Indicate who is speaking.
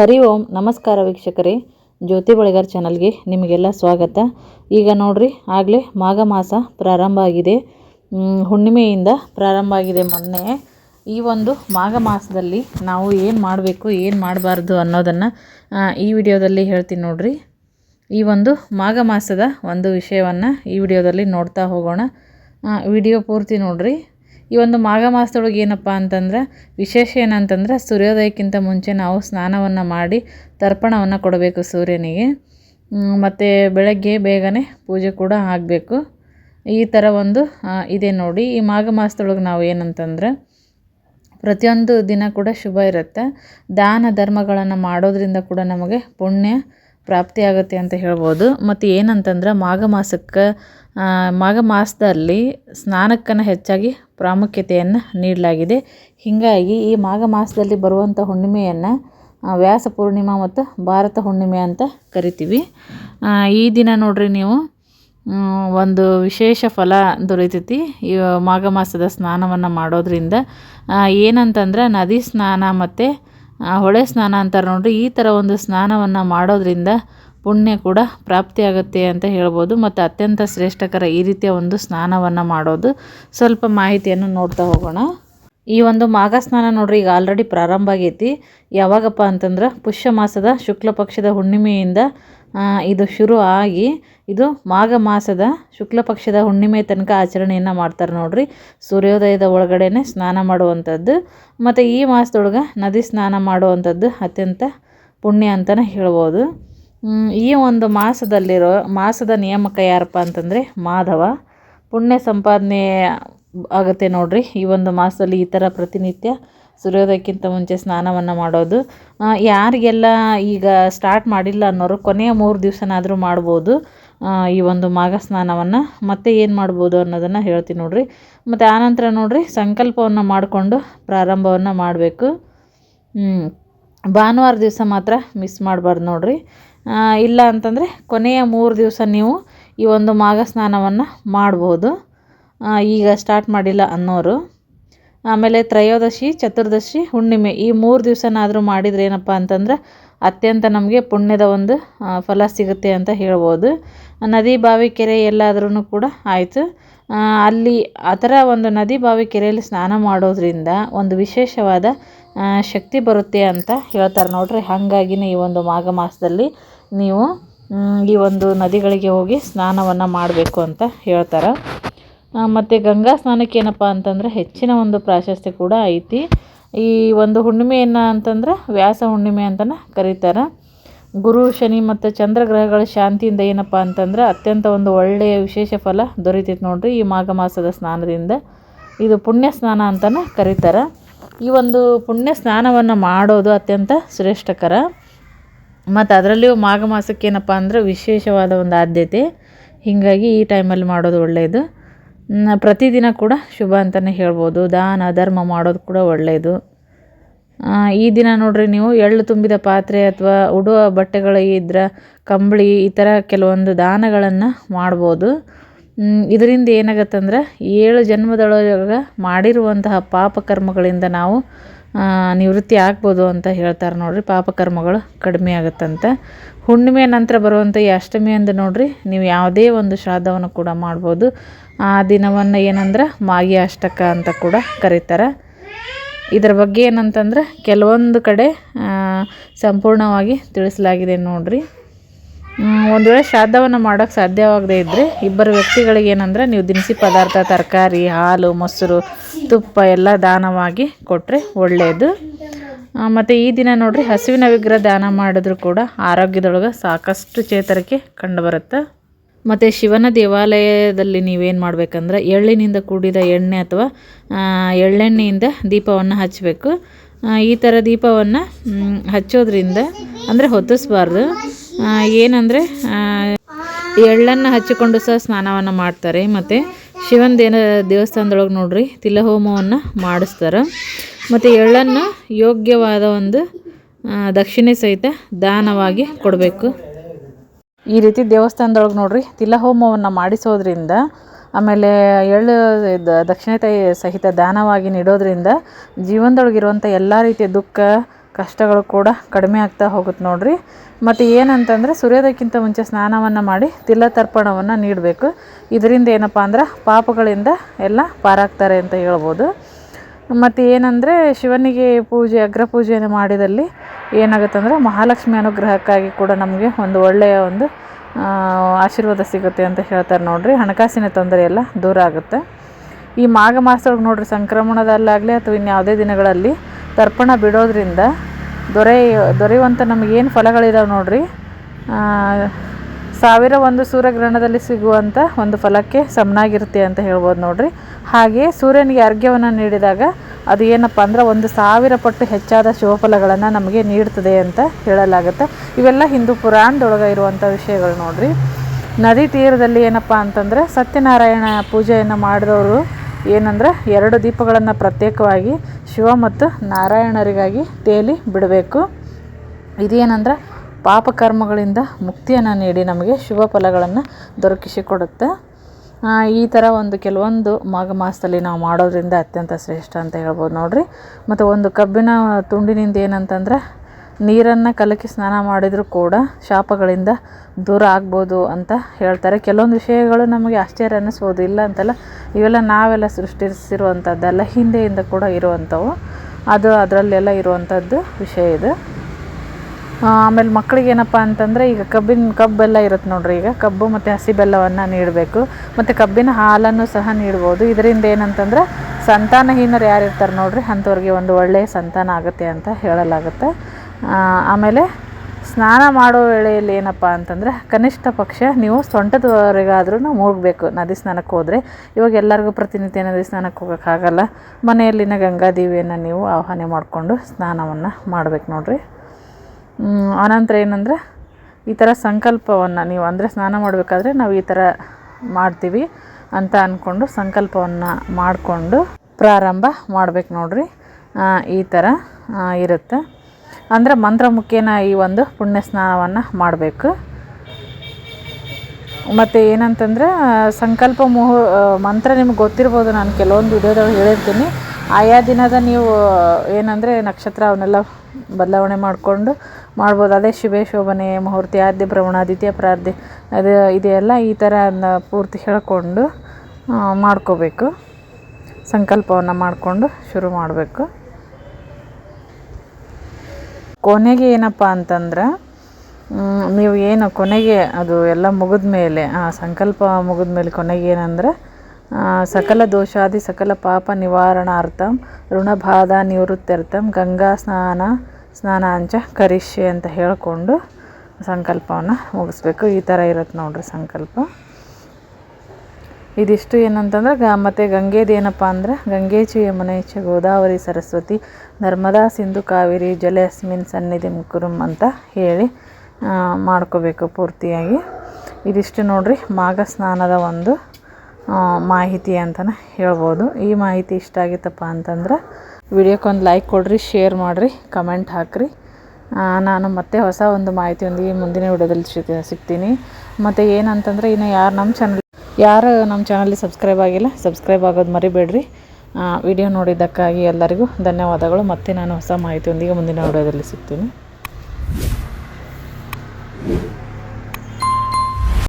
Speaker 1: ಹರಿ ಓಂ, ನಮಸ್ಕಾರ ವೀಕ್ಷಕರೇ. ಜ್ಯೋತಿ ಬಳಿಗಾರ್ ಚಾನಲ್ಗೆ ನಿಮಗೆಲ್ಲ ಸ್ವಾಗತ. ಈಗ ನೋಡ್ರಿ, ಆಗಲೇ ಮಾಘ ಮಾಸ ಪ್ರಾರಂಭ ಆಗಿದೆ. ಹುಣ್ಣಿಮೆಯಿಂದ ಪ್ರಾರಂಭ ಆಗಿದೆ ಮೊನ್ನೆ. ಈ ಒಂದು ಮಾಘ ಮಾಸದಲ್ಲಿ ನಾವು ಏನು ಮಾಡಬೇಕು, ಏನು ಮಾಡಬಾರ್ದು ಅನ್ನೋದನ್ನು ಈ ವಿಡಿಯೋದಲ್ಲಿ ಹೇಳ್ತೀನಿ ನೋಡ್ರಿ. ಈ ಒಂದು ಮಾಘ ಮಾಸದ ಒಂದು ವಿಷಯವನ್ನು ಈ ವಿಡಿಯೋದಲ್ಲಿ ನೋಡ್ತಾ ಹೋಗೋಣ. ವಿಡಿಯೋ ಪೂರ್ತಿ ನೋಡ್ರಿ. ಈ ಒಂದು ಮಾಘ ಮಾಸದೊಳಗೆ ಏನಪ್ಪ ಅಂತಂದ್ರೆ, ವಿಶೇಷ ಏನಂತಂದ್ರೆ, ಸೂರ್ಯೋದಯಕ್ಕಿಂತ ಮುಂಚೆ ನಾವು ಸ್ನಾನವನ್ನು ಮಾಡಿ ತರ್ಪಣವನ್ನು ಕೊಡಬೇಕು ಸೂರ್ಯನಿಗೆ. ಮತ್ತು ಬೆಳಗ್ಗೆ ಬೇಗನೆ ಪೂಜೆ ಕೂಡ ಆಗಬೇಕು. ಈ ಥರ ಒಂದು ಇದೆ ನೋಡಿ. ಈ ಮಾಘ ಮಾಸದೊಳಗೆ ನಾವು ಏನಂತಂದ್ರೆ, ಪ್ರತಿಯೊಂದು ದಿನ ಕೂಡ ಶುಭ ಇರುತ್ತೆ. ದಾನ ಧರ್ಮಗಳನ್ನು ಮಾಡೋದರಿಂದ ಕೂಡ ನಮಗೆ ಪುಣ್ಯ ಪ್ರಾಪ್ತಿಯಾಗುತ್ತೆ ಅಂತ ಹೇಳ್ಬೋದು. ಮತ್ತು ಏನಂತಂದ್ರೆ ಮಾಘ ಮಾಸಕ್ಕೆ ಮಾಘ ಮಾಸದಲ್ಲಿ ಸ್ನಾನಕ್ಕನ್ನು ಹೆಚ್ಚಾಗಿ ಪ್ರಾಮುಖ್ಯತೆಯನ್ನು ನೀಡಲಾಗಿದೆ. ಹೀಗಾಗಿ ಈ ಮಾಘ ಮಾಸದಲ್ಲಿ ಬರುವಂಥ ಹುಣ್ಣಿಮೆಯನ್ನು ವ್ಯಾಸ ಪೂರ್ಣಿಮಾ ಮತ್ತು ಭಾರತ ಹುಣ್ಣಿಮೆ ಅಂತ ಕರಿತೀವಿ. ಈ ದಿನ ನೋಡ್ರಿ ನೀವು ಒಂದು ವಿಶೇಷ ಫಲ ದೊರೆತೈತಿ ಈ ಮಾಘ ಮಾಸದ ಸ್ನಾನವನ್ನು ಮಾಡೋದರಿಂದ. ಏನಂತಂದ್ರೆ ನದಿ ಸ್ನಾನ ಮತ್ತು ಹೊಳೆ ಸ್ನಾನ ಅಂತಾರೆ ನೋಡ್ರಿ, ಈ ಥರ ಒಂದು ಸ್ನಾನವನ್ನು ಮಾಡೋದ್ರಿಂದ ಪುಣ್ಯ ಕೂಡ ಪ್ರಾಪ್ತಿಯಾಗುತ್ತೆ ಅಂತ ಹೇಳ್ಬೋದು. ಮತ್ತು ಅತ್ಯಂತ ಶ್ರೇಷ್ಠಕರ ಈ ರೀತಿಯ ಒಂದು ಸ್ನಾನವನ್ನು ಮಾಡೋದು ಸ್ವಲ್ಪ ಮಾಹಿತಿಯನ್ನು ನೋಡ್ತಾ ಹೋಗೋಣ. ಈ ಒಂದು ಮಾಘ ಸ್ನಾನ ನೋಡ್ರಿ, ಈಗ ಆಲ್ರೆಡಿ ಪ್ರಾರಂಭ ಆಗೈತಿ. ಯಾವಾಗಪ್ಪ ಅಂತಂದ್ರೆ, ಪುಷ್ಯ ಮಾಸದ ಶುಕ್ಲ ಪಕ್ಷದ ಹುಣ್ಣಿಮೆಯಿಂದ ಇದು ಶುರು ಆಗಿ, ಇದು ಮಾಘ ಮಾಸದ ಶುಕ್ಲ ಪಕ್ಷದ ಹುಣ್ಣಿಮೆ ತನಕ ಆಚರಣೆಯನ್ನು ಮಾಡ್ತಾರೆ ನೋಡ್ರಿ. ಸೂರ್ಯೋದಯದ ಒಳಗಡೆನೆ ಸ್ನಾನ ಮಾಡುವಂಥದ್ದು, ಮತ್ತು ಈ ಮಾಸದೊಳಗೆ ನದಿ ಸ್ನಾನ ಮಾಡುವಂಥದ್ದು ಅತ್ಯಂತ ಪುಣ್ಯ ಅಂತಲೇ ಹೇಳ್ಬೋದು. ಈ ಒಂದು ಮಾಸದಲ್ಲಿರೋ, ಮಾಸದ ನೇಮಕ ಯಾರಪ್ಪ ಅಂತಂದರೆ, ಮಾಧವ. ಪುಣ್ಯ ಸಂಪಾದನೆ ಆಗುತ್ತೆ ನೋಡ್ರಿ. ಈ ಒಂದು ಮಾಸದಲ್ಲಿ ಈ ಥರ ಪ್ರತಿನಿತ್ಯ ಸೂರ್ಯೋದಯಕ್ಕಿಂತ ಮುಂಚೆ ಸ್ನಾನವನ್ನು ಮಾಡೋದು. ಯಾರಿಗೆಲ್ಲ ಈಗ ಸ್ಟಾರ್ಟ್ ಮಾಡಿಲ್ಲ ಅನ್ನೋರು ಕೊನೆಯ ಮೂರು ದಿವಸನಾದರೂ ಮಾಡ್ಬೋದು. ಈ ಒಂದು ಮಾಘ ಸ್ನಾನವನ್ನು. ಮತ್ತೆ ಏನು ಮಾಡ್ಬೋದು ಅನ್ನೋದನ್ನು ಹೇಳ್ತೀನಿ ನೋಡ್ರಿ. ಮತ್ತು ಆನಂತರ ನೋಡಿರಿ, ಸಂಕಲ್ಪವನ್ನು ಮಾಡಿಕೊಂಡು ಪ್ರಾರಂಭವನ್ನು ಮಾಡಬೇಕು. ಭಾನುವಾರ ದಿವಸ ಮಾತ್ರ ಮಿಸ್ ಮಾಡಬಾರ್ದು ನೋಡಿರಿ. ಇಲ್ಲ ಅಂತಂದರೆ ಕೊನೆಯ ಮೂರು ದಿವಸ ನೀವು ಈ ಒಂದು ಮಾಘ ಸ್ನಾನವನ್ನು ಮಾಡ್ಬೋದು. ಈಗ ಸ್ಟಾರ್ಟ್ ಮಾಡಿಲ್ಲ ಅನ್ನೋರು. ಆಮೇಲೆ ತ್ರಯೋದಶಿ, ಚತುರ್ದಶಿ, ಹುಣ್ಣಿಮೆ ಈ ಮೂರು ದಿವಸನಾದರೂ ಮಾಡಿದರೆ ಏನಪ್ಪ ಅಂತಂದ್ರೆ ಅತ್ಯಂತ ನಮಗೆ ಪುಣ್ಯದ ಒಂದು ಫಲ ಸಿಗುತ್ತೆ ಅಂತ ಹೇಳ್ಬೋದು. ನದಿ ಬಾವಿ ಕೆರೆ ಎಲ್ಲಾದ್ರೂ ಕೂಡ ಆಯಿತು. ಅಲ್ಲಿ ಆ ಥರ ಒಂದು ನದಿ ಬಾವಿ ಕೆರೆಯಲ್ಲಿ ಸ್ನಾನ ಮಾಡೋದ್ರಿಂದ ಒಂದು ವಿಶೇಷವಾದ ಶಕ್ತಿ ಬರುತ್ತೆ ಅಂತ ಹೇಳ್ತಾರೆ ನೋಡ್ರಿ. ಹಾಗಾಗಿನೇ ಈ ಒಂದು ಮಾಘ ಮಾಸದಲ್ಲಿ ನೀವು ಈ ಒಂದು ನದಿಗಳಿಗೆ ಹೋಗಿ ಸ್ನಾನವನ್ನು ಮಾಡಬೇಕು ಅಂತ ಹೇಳ್ತಾರೆ. ಮತ್ತು ಗಂಗಾ ಸ್ನಾನಕ್ಕೆ ಏನಪ್ಪ ಅಂತಂದ್ರೆ ಹೆಚ್ಚಿನ ಒಂದು ಪ್ರಾಶಸ್ತ್ಯ ಕೂಡ ಐತಿ. ಈ ಒಂದು ಹುಣ್ಣಿಮೆಯನ್ನು ಅಂತಂದ್ರೆ ವ್ಯಾಸ ಹುಣ್ಣಿಮೆ ಅಂತಲೇ ಕರೀತಾರೆ. ಗುರು, ಶನಿ ಮತ್ತು ಚಂದ್ರಗ್ರಹಗಳ ಶಾಂತಿಯಿಂದ ಏನಪ್ಪ ಅಂತಂದ್ರೆ ಅತ್ಯಂತ ಒಂದು ಒಳ್ಳೆಯ ವಿಶೇಷ ಫಲ ದೊರೀತೈತೆ ನೋಡ್ರಿ ಈ ಮಾಘ ಮಾಸದ ಸ್ನಾನದಿಂದ. ಇದು ಪುಣ್ಯ ಸ್ನಾನ ಅಂತಲೇ ಕರೀತಾರೆ. ಈ ಒಂದು ಪುಣ್ಯ ಸ್ನಾನವನ್ನು ಮಾಡೋದು ಅತ್ಯಂತ ಶ್ರೇಷ್ಠಕರ. ಮತ್ತು ಅದರಲ್ಲಿಯೂ ಮಾಘ ಮಾಸಕ್ಕೆ ಏನಪ್ಪ ಅಂದರೆ ವಿಶೇಷವಾದ ಒಂದು ಆದ್ಯತೆ. ಹೀಗಾಗಿ ಈ ಟೈಮಲ್ಲಿ ಮಾಡೋದು ಒಳ್ಳೆಯದು. ಪ್ರತಿದಿನ ಕೂಡ ಶುಭ ಅಂತಲೇ ಹೇಳ್ಬೋದು. ದಾನ, ಧರ್ಮ ಮಾಡೋದು ಕೂಡ ಒಳ್ಳೆಯದು ಈ ದಿನ ನೋಡಿರಿ ನೀವು ಎಳ್ಳು ತುಂಬಿದ ಪಾತ್ರೆ ಅಥವಾ ಉಡುವ ಬಟ್ಟೆಗಳು ಇದ್ರೆ ಕಂಬಳಿ ಈ ಥರ ಕೆಲವೊಂದು ದಾನಗಳನ್ನು ಮಾಡ್ಬೋದು. ಇದರಿಂದ ಏನಾಗತ್ತಂದ್ರೆ ಏಳು ಜನ್ಮದೊಳಗೆ ಮಾಡಿರುವಂತಹ ಪಾಪಕರ್ಮಗಳಿಂದ ನಾವು ನಿವೃತ್ತಿ ಆಗ್ಬೋದು ಅಂತ ಹೇಳ್ತಾರೆ ನೋಡಿರಿ. ಪಾಪಕರ್ಮಗಳು ಕಡಿಮೆ ಆಗುತ್ತಂತೆ. ಹುಣ್ಣಿಮೆ ನಂತರ ಬರುವಂಥ ಈ ಅಷ್ಟಮಿ ಅಂದು ನೋಡಿರಿ, ನೀವು ಯಾವುದೇ ಒಂದು ಶ್ರಾದ್ದವನ್ನು ಕೂಡ ಮಾಡ್ಬೋದು. ಆ ದಿನವನ್ನು ಏನಂದ್ರೆ ಮಾಗಿ ಅಷ್ಟಕ ಅಂತ ಕೂಡ ಕರೀತಾರೆ. ಇದರ ಬಗ್ಗೆ ಏನಂತಂದ್ರೆ, ಕೆಲವೊಂದು ಕಡೆ ಸಂಪೂರ್ಣವಾಗಿ ತಿಳಿಸಲಾಗಿದೆ ನೋಡ್ರಿ. ಒಂದು ವೇಳೆ ಶ್ರಾದ್ದವನ್ನು ಮಾಡೋಕ್ಕೆ ಸಾಧ್ಯವಾಗದೇ ಇದ್ದರೆ ಇಬ್ಬರು ವ್ಯಕ್ತಿಗಳಿಗೆ ಏನಂದ್ರೆ ನೀವು ದಿನಸಿ ಪದಾರ್ಥ, ತರಕಾರಿ, ಹಾಲು, ಮೊಸರು, ತುಪ್ಪ ಎಲ್ಲ ದಾನವಾಗಿ ಕೊಟ್ಟರೆ ಒಳ್ಳೆಯದು ಮತ್ತು ಈ ದಿನ ನೋಡ್ರಿ ಹಸುವಿನ ವಿಗ್ರಹ ದಾನ ಮಾಡಿದ್ರೂ ಕೂಡ ಆರೋಗ್ಯದೊಳಗೆ ಸಾಕಷ್ಟು ಚೇತರಿಕೆ ಕಂಡುಬರುತ್ತೆ. ಮತ್ತು ಶಿವನ ದೇವಾಲಯದಲ್ಲಿ ನೀವೇನು ಮಾಡಬೇಕಂದ್ರೆ ಎಳ್ಳಿನಿಂದ ಕೂಡಿದ ಎಣ್ಣೆ ಅಥವಾ ಎಳ್ಳೆಣ್ಣೆಯಿಂದ ದೀಪವನ್ನು ಹಚ್ಚಬೇಕು ಈ ಥರ ದೀಪವನ್ನು ಹಚ್ಚೋದ್ರಿಂದ ಅಂದರೆ ಹೊತ್ತಿಸ್ಬಾರ್ದು. ಏನಂದರೆ ಎಳ್ಳನ್ನು ಹಚ್ಚಿಕೊಂಡು ಸಹ ಸ್ನಾನವನ್ನು ಮಾಡ್ತಾರೆ. ಮತ್ತು ಶಿವನ ದೇನ ದೇವಸ್ಥಾನದೊಳಗೆ ನೋಡ್ರಿ, ತಿಲಹೋಮವನ್ನು ಮಾಡಿಸ್ತಾರೆ. ಮತ್ತು ಎಳ್ಳನ್ನು ಯೋಗ್ಯವಾದ ಒಂದು ದಕ್ಷಿಣೆ ಸಹಿತ ದಾನವಾಗಿ ಕೊಡಬೇಕು. ಈ ರೀತಿ ದೇವಸ್ಥಾನದೊಳಗೆ ನೋಡ್ರಿ, ತಿಲಹೋಮವನ್ನು ಮಾಡಿಸೋದ್ರಿಂದ, ಆಮೇಲೆ ಎಳ್ಳು ದಕ್ಷಿಣೆ ಸಹಿತ ದಾನವಾಗಿ ನೀಡೋದ್ರಿಂದ ಜೀವನದೊಳಗಿರುವಂಥ ಎಲ್ಲ ರೀತಿಯ ದುಃಖ ಕಷ್ಟಗಳು ಕೂಡ ಕಡಿಮೆ ಆಗ್ತಾ ಹೋಗುತ್ತೆ ನೋಡ್ರಿ. ಮತ್ತು ಏನಂತಂದರೆ ಸೂರ್ಯೋದಯಕ್ಕಿಂತ ಮುಂಚೆ ಸ್ನಾನವನ್ನು ಮಾಡಿ ತಿಲ್ಲ ತರ್ಪಣವನ್ನು ನೀಡಬೇಕು. ಇದರಿಂದ ಏನಪ್ಪ ಅಂದ್ರೆ ಪಾಪಗಳಿಂದ ಎಲ್ಲ ಪಾರಾಗ್ತಾರೆ ಅಂತ ಹೇಳ್ಬೋದು. ಮತ್ತು ಏನಂದರೆ ಶಿವನಿಗೆ ಪೂಜೆ, ಅಗ್ರ ಪೂಜೆಯನ್ನು ಮಾಡಿದಲ್ಲಿ ಏನಾಗುತ್ತೆ ಅಂದರೆ ಮಹಾಲಕ್ಷ್ಮಿ ಅನುಗ್ರಹಕ್ಕಾಗಿ ಕೂಡ ನಮಗೆ ಒಂದು ಒಳ್ಳೆಯ ಒಂದು ಆಶೀರ್ವಾದ ಸಿಗುತ್ತೆ ಅಂತ ಹೇಳ್ತಾರೆ ನೋಡಿರಿ. ಹಣಕಾಸಿನ ತೊಂದರೆ ಎಲ್ಲ ದೂರ ಆಗುತ್ತೆ. ಈ ಮಾಘ ಮಾಸದೊಳಗೆ ನೋಡಿರಿ, ಸಂಕ್ರಮಣದಲ್ಲಾಗಲಿ ಅಥವಾ ಇನ್ಯಾವುದೇ ದಿನಗಳಲ್ಲಿ ತರ್ಪಣ ಬಿಡೋದ್ರಿಂದ ದೊರೆ ದೊರೆಯುವಂಥ ನಮಗೇನು ಫಲಗಳಿದಾವೆ ನೋಡ್ರಿ. ಸಾವಿರ ಒಂದು ಸೂರ್ಯಗ್ರಹಣದಲ್ಲಿ ಸಿಗುವಂಥ ಒಂದು ಫಲಕ್ಕೆ ಸಮನಾಗಿರುತ್ತೆ ಅಂತ ಹೇಳ್ಬೋದು ನೋಡ್ರಿ. ಹಾಗೆ ಸೂರ್ಯನಿಗೆ ಅರ್ಘ್ಯವನ್ನು ನೀಡಿದಾಗ ಅದು ಏನಪ್ಪ ಅಂದ್ರೆ ಒಂದು ಸಾವಿರ ಪಟ್ಟು ಹೆಚ್ಚಾದ ಶುಭಫಲಗಳನ್ನು ನಮಗೆ ನೀಡ್ತದೆ ಅಂತ ಹೇಳಲಾಗುತ್ತೆ. ಇವೆಲ್ಲ ಹಿಂದೂ ಪುರಾಣದೊಳಗೆ ಇರುವಂಥ ವಿಷಯಗಳು ನೋಡ್ರಿ. ನದಿ ತೀರದಲ್ಲಿ ಏನಪ್ಪ ಅಂತಂದರೆ ಸತ್ಯನಾರಾಯಣ ಪೂಜೆಯನ್ನು ಮಾಡಿದವರು ಏನಂದ್ರೆ ಎರಡು ದೀಪಗಳನ್ನು ಪ್ರತ್ಯೇಕವಾಗಿ ಶಿವ ಮತ್ತು ನಾರಾಯಣರಿಗಾಗಿ ತೇಲಿ ಬಿಡಬೇಕು. ಇದೇನಂದ್ರೆ ಪಾಪಕರ್ಮಗಳಿಂದ ಮುಕ್ತಿಯನ್ನು ನೀಡಿ ನಮಗೆ ಶುಭ ಫಲಗಳನ್ನು ದೊರಕಿಸಿಕೊಡುತ್ತೆ. ಈ ಥರ ಒಂದು ಕೆಲವೊಂದು ಮಾಘ ಮಾಸದಲ್ಲಿ ನಾವು ಮಾಡೋದ್ರಿಂದ ಅತ್ಯಂತ ಶ್ರೇಷ್ಠ ಅಂತ ಹೇಳ್ಬೋದು ನೋಡಿರಿ. ಮತ್ತು ಒಂದು ಕಬ್ಬಿನ ತುಂಡಿನಿಂದ ಏನಂತಂದ್ರೆ ನೀರನ್ನು ಕಲಕಿ ಸ್ನಾನ ಮಾಡಿದರೂ ಕೂಡ ಶಾಪಗಳಿಂದ ದೂರ ಆಗ್ಬೋದು ಅಂತ ಹೇಳ್ತಾರೆ. ಕೆಲವೊಂದು ವಿಷಯಗಳು ನಮಗೆ ಆಶ್ಚರ್ಯ ಅನ್ನಿಸ್ಬೋದು. ಇಲ್ಲ ಅಂತಲ್ಲ ಇವೆಲ್ಲ ನಾವೆಲ್ಲ ಸೃಷ್ಟಿಸಿರುವಂಥದ್ದಲ್ಲ ಹಿಂದೆಯಿಂದ ಕೂಡ ಇರುವಂಥವು. ಅದು ಅದರಲ್ಲೆಲ್ಲ ಇರುವಂಥದ್ದು ವಿಷಯ ಇದು. ಆಮೇಲೆ ಮಕ್ಕಳಿಗೆ ಏನಪ್ಪ ಅಂತಂದರೆ ಈಗ ಕಬ್ಬಿನ ಕಬ್ಬೆಲ್ಲ ಇರುತ್ತೆ ನೋಡ್ರಿ ಈಗ. ಕಬ್ಬು ಮತ್ತು ಹಸಿ ಬೆಲ್ಲವನ್ನು ನೀಡಬೇಕು. ಮತ್ತು ಕಬ್ಬಿನ ಹಾಲನ್ನು ಸಹ ನೀಡ್ಬೋದು. ಇದರಿಂದ ಏನಂತಂದ್ರೆ ಸಂತಾನಹೀನರು ಯಾರು ಇರ್ತಾರೆ ನೋಡ್ರಿ, ಅಂಥವ್ರಿಗೆ ಒಂದು ಒಳ್ಳೆಯ ಸಂತಾನ ಆಗುತ್ತೆ ಅಂತ ಹೇಳಲಾಗುತ್ತೆ. ಆಮೇಲೆ ಸ್ನಾನ ಮಾಡೋ ವೇಳೆಯಲ್ಲಿ ಏನಪ್ಪ ಅಂತಂದರೆ ಕನಿಷ್ಠ ಪಕ್ಷ ನೀವು ಸೊಂಟದವರೆಗಾದ್ರೂ ಮುಳುಗಬೇಕು ನದಿ ಸ್ನಾನಕ್ಕೆ ಹೋದರೆ. ಇವಾಗ ಎಲ್ಲರಿಗೂ ಪ್ರತಿನಿತ್ಯ ನದಿ ಸ್ನಾನಕ್ಕೆ ಹೋಗೋಕ್ಕಾಗಲ್ಲ ಮನೆಯಲ್ಲಿನ ಗಂಗಾದೇವಿಯನ್ನು ನೀವು ಆಹ್ವಾನ ಮಾಡಿಕೊಂಡು ಸ್ನಾನವನ್ನು ಮಾಡ್ಬೇಕು ನೋಡಿರಿ. ಆನಂತರ ಏನಂದರೆ ಈ ಥರ ಸಂಕಲ್ಪವನ್ನು ನೀವು ಅಂದರೆ ಸ್ನಾನ ಮಾಡಬೇಕಾದ್ರೆ ನಾವು ಈ ಥರ ಮಾಡ್ತೀವಿ ಅಂತ ಅಂದ್ಕೊಂಡು ಸಂಕಲ್ಪವನ್ನು ಮಾಡಿಕೊಂಡು ಪ್ರಾರಂಭ ಮಾಡ್ಬೇಕು ನೋಡಿರಿ. ಈ ಥರ ಇರುತ್ತೆ. ಅಂದರೆ ಮಂತ್ರ ಮುಖೇನ ಈ ಒಂದು ಪುಣ್ಯ ಸ್ನಾನವನ್ನು ಮಾಡಬೇಕು. ಮತ್ತು ಏನಂತಂದ್ರೆ ಸಂಕಲ್ಪ ಮುಹು ಮಂತ್ರ ನಿಮ್ಗೆ ಗೊತ್ತಿರ್ಬೋದು, ನಾನು ಕೆಲವೊಂದು ವಿಡಿಯೋದೊಳಗೆ ಹೇಳಿರ್ತೀನಿ. ಆಯಾ ದಿನದ ನೀವು ಏನಂದರೆ ನಕ್ಷತ್ರ ಅವನ್ನೆಲ್ಲ ಬದಲಾವಣೆ ಮಾಡಿಕೊಂಡು ಮಾಡ್ಬೋದು. ಅದೇ ಶುಭೆ ಶೋಭನೆ, ಮುಹೂರ್ತಿ, ಆದ್ಯ ಭ್ರಮಣ, ದ್ವಿತೀಯ ಪ್ರಾರ್ಧಿ, ಅದು ಇದೆಲ್ಲ ಈ ಥರ ಪೂರ್ತಿ ಹೇಳ್ಕೊಂಡು ಮಾಡ್ಕೋಬೇಕು. ಸಂಕಲ್ಪವನ್ನು ಮಾಡಿಕೊಂಡು ಶುರು ಮಾಡಬೇಕು. ಕೊನೆಗೆ ಏನಪ್ಪ ಅಂತಂದ್ರೆ ನೀವು ಏನು ಕೊನೆಗೆ ಅದು ಎಲ್ಲ ಮುಗಿದ ಮೇಲೆ, ಆ ಸಂಕಲ್ಪ ಮುಗಿದ ಮೇಲೆ ಕೊನೆಗೆ ಏನಂದ್ರೆ ಸಕಲ ದೋಷಾದಿ, ಸಕಲ ಪಾಪ ನಿವಾರಣಾರ್ಥಂ, ಋಣಬಾಧ ನಿವೃತ್ತಿರ್ಥಂ ಗಂಗಾ ಸ್ನಾನ, ಸ್ನಾನಾಂಚ ಕರಿಷ್ಯೆ ಅಂತ ಹೇಳಿಕೊಂಡು ಸಂಕಲ್ಪವನ್ನು ಮುಗಿಸ್ಬೇಕು. ಈ ಥರ ಇರುತ್ತೆ ನೋಡ್ರಿ ಸಂಕಲ್ಪ. ಇದಿಷ್ಟು ಏನಂತಂದ್ರೆ, ಗ, ಮತ್ತು ಗಂಗೆದು ಏನಪ್ಪ ಅಂದ್ರೆ ಗಂಗೇಚ ಚ ಗೋದಾವರಿ ಸರಸ್ವತಿ ನರ್ಮದಾ ಸಿಂಧು ಕಾವೇರಿ ಜಲೇಸ್ಮಿನ್ ಸನ್ನಿಧಿ ಮುಕುರುಂ ಅಂತ ಹೇಳಿ ಮಾಡ್ಕೋಬೇಕು ಪೂರ್ತಿಯಾಗಿ. ಇದಿಷ್ಟು ನೋಡಿರಿ, ಮಾಘ ಸ್ನಾನದ ಒಂದು ಮಾಹಿತಿ ಅಂತಲೇ ಹೇಳ್ಬೋದು. ಈ ಮಾಹಿತಿ ಇಷ್ಟ ಆಗಿತ್ತಪ್ಪ ಅಂತಂದ್ರೆ, ವಿಡಿಯೋಕ್ಕೊಂದು ಲೈಕ್ ಕೊಡಿರಿ ಶೇರ್ ಮಾಡಿರಿ ಕಮೆಂಟ್ ಹಾಕಿರಿ. ನಾನು ಮತ್ತೆ ಹೊಸ ಒಂದು ಮಾಹಿತಿಯೊಂದಿಗೆ ಮುಂದಿನ ವಿಡಿಯೋದಲ್ಲಿ ಸಿಗ್- ಸಿಗ್ತೀನಿ. ಮತ್ತು ಏನಂತಂದರೆ, ಇನ್ನು ಯಾರು ನಮ್ಮ ಚಾನಲ್ ಯಾರು ನಮ್ಮ ಚಾನಲ್ಗೆ ಸಬ್ಸ್ಕ್ರೈಬ್ ಆಗಿಲ್ಲ, ಸಬ್ಸ್ಕ್ರೈಬ್ ಆಗೋದು ಮರಿಬೇಡ್ರಿ. ವಿಡಿಯೋ ನೋಡಿದ್ದಕ್ಕಾಗಿ ಎಲ್ಲರಿಗೂ ಧನ್ಯವಾದಗಳು. ಮತ್ತೆ ನಾನು ಹೊಸ ಮಾಹಿತಿಯೊಂದಿಗೆ ಮುಂದಿನ ವಿಡಿಯೋದಲ್ಲಿ ಸಿಗ್ತೀನಿ.